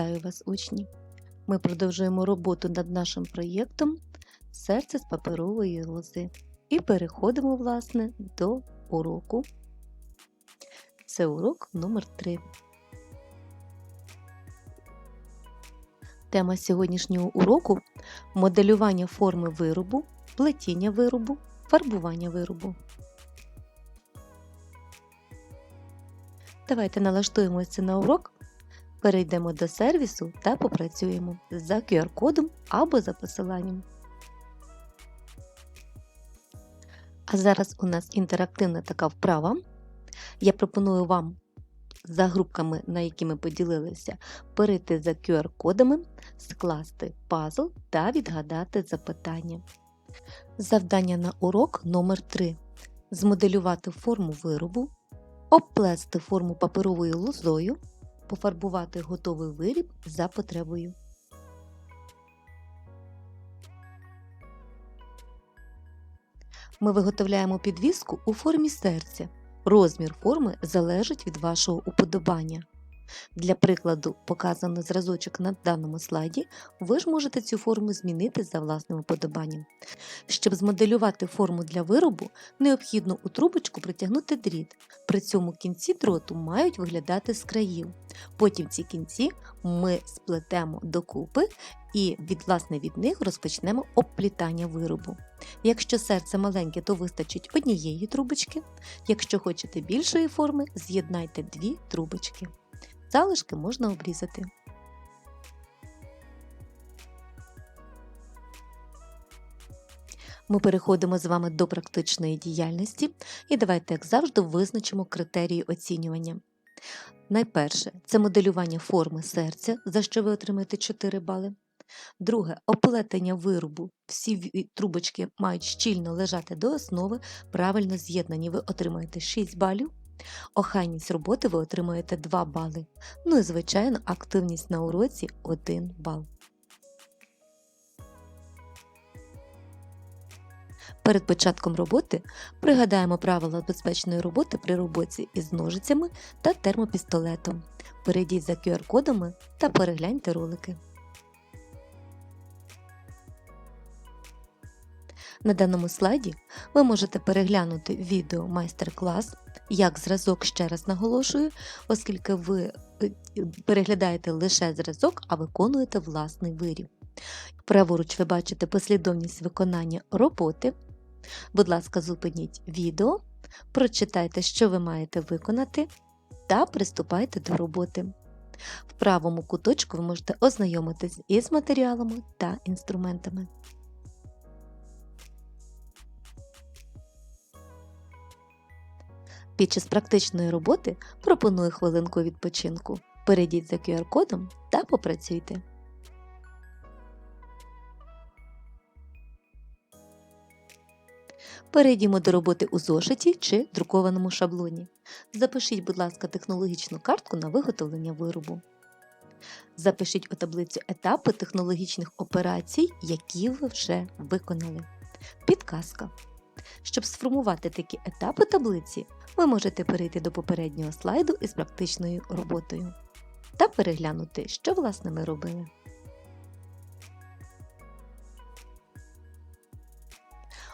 Вітаю вас, учні! Ми продовжуємо роботу над нашим проєктом Серце з паперової лози і переходимо, власне, до уроку. Це урок номер 3 Тема сьогоднішнього уроку моделювання форми виробу, плетіння виробу, фарбування виробу. Давайте налаштуємося на урок Перейдемо до сервісу та попрацюємо за QR-кодом або за посиланням. А зараз у нас інтерактивна така вправа. Я пропоную вам за групками, на які ми поділилися, перейти за QR-кодами, скласти пазл та відгадати запитання. Завдання на урок номер 3 Змоделювати форму виробу, обплести форму паперовою лозою пофарбувати готовий виріб за потребою. Ми виготовляємо підвіску у формі серця. Розмір форми залежить від вашого уподобання. Для прикладу, показано зразочок на даному слайді, ви ж можете цю форму змінити за власним уподобанням. Щоб змоделювати форму для виробу, необхідно у трубочку притягнути дріт. При цьому кінці дроту мають виглядати з країв. Потім ці кінці ми сплетемо докупи і від, власне, від них розпочнемо обплітання виробу. Якщо серце маленьке, то вистачить однієї трубочки. Якщо хочете більшої форми, з'єднайте дві трубочки. Залишки можна обрізати. Ми переходимо з вами до практичної діяльності і давайте, як завжди, визначимо критерії оцінювання. Найперше це моделювання форми серця, за що ви отримаєте 4 бали. Друге оплетення виробу. Всі трубочки мають щільно лежати до основи, правильно з'єднані, ви отримаєте 6 балів. Охайність роботи ви отримаєте 2 бали. Ну і, звичайно, активність на уроці 1 бал. Перед початком роботи пригадаємо правила безпечної роботи при роботі із ножицями та термопістолетом. Перейдіть за QR-кодами та перегляньте ролики. На даному слайді ви можете переглянути відео майстер-клас, як зразок ще раз наголошую, оскільки ви е, переглядаєте лише зразок, а виконуєте власний виріб. Праворуч ви бачите послідовність виконання роботи. Будь ласка, зупиніть відео, прочитайте, що ви маєте виконати, та приступайте до роботи. В правому куточку ви можете ознайомитись із матеріалами та інструментами. Під час практичної роботи пропоную хвилинку відпочинку. Перейдіть за QR-кодом та попрацюйте. Перейдімо до роботи у зошиті чи друкованому шаблоні. Запишіть, будь ласка, технологічну картку на виготовлення виробу. Запишіть у таблицю етапи технологічних операцій, які ви вже виконали. Підказка. Щоб сформувати такі етапи таблиці, ви можете перейти до попереднього слайду із практичною роботою та переглянути, що власне ми робили.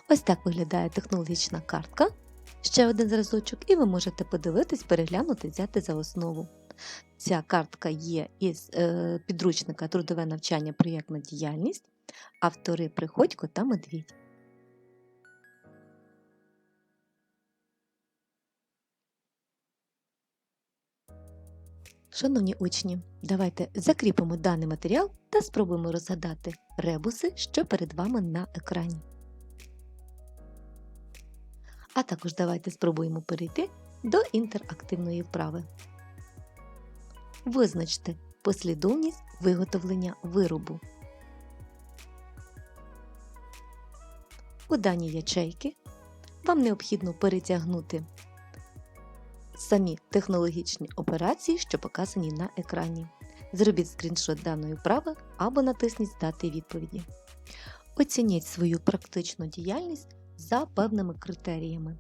Ось так виглядає технологічна картка. Ще один зразочок, і ви можете подивитись, переглянути, взяти за основу. Ця картка є із е, підручника Трудове навчання проєктна діяльність, автори Приходько та Медвідь. Шановні учні, давайте закріпимо даний матеріал та спробуємо розгадати ребуси, що перед вами на екрані. А також давайте спробуємо перейти до інтерактивної вправи. Визначте послідовність виготовлення виробу. У даній ячейки вам необхідно перетягнути самі технологічні операції, що показані на екрані. Зробіть скріншот даної вправи або натисніть Здати відповіді. Оцініть свою практичну діяльність за певними критеріями.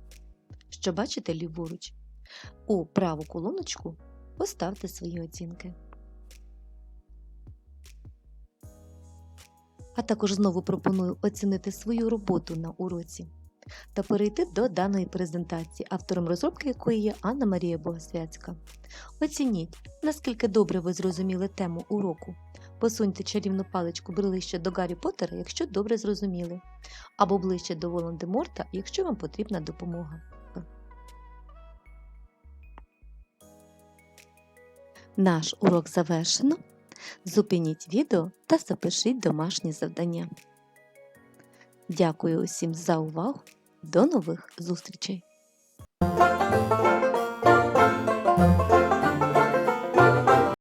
Що бачите ліворуч. У праву колоночку поставте свої оцінки. А також знову пропоную оцінити свою роботу на уроці та перейти до даної презентації, автором розробки якої є Анна Марія Богосвяцька. Оцініть, наскільки добре ви зрозуміли тему уроку. Посуньте чарівну паличку ближче до Гаррі Поттера, якщо добре зрозуміли, або ближче до Волан-де-Морта, якщо вам потрібна допомога. Наш урок завершено. Зупиніть відео та запишіть домашні завдання. Дякую усім за увагу. До нових зустрічей!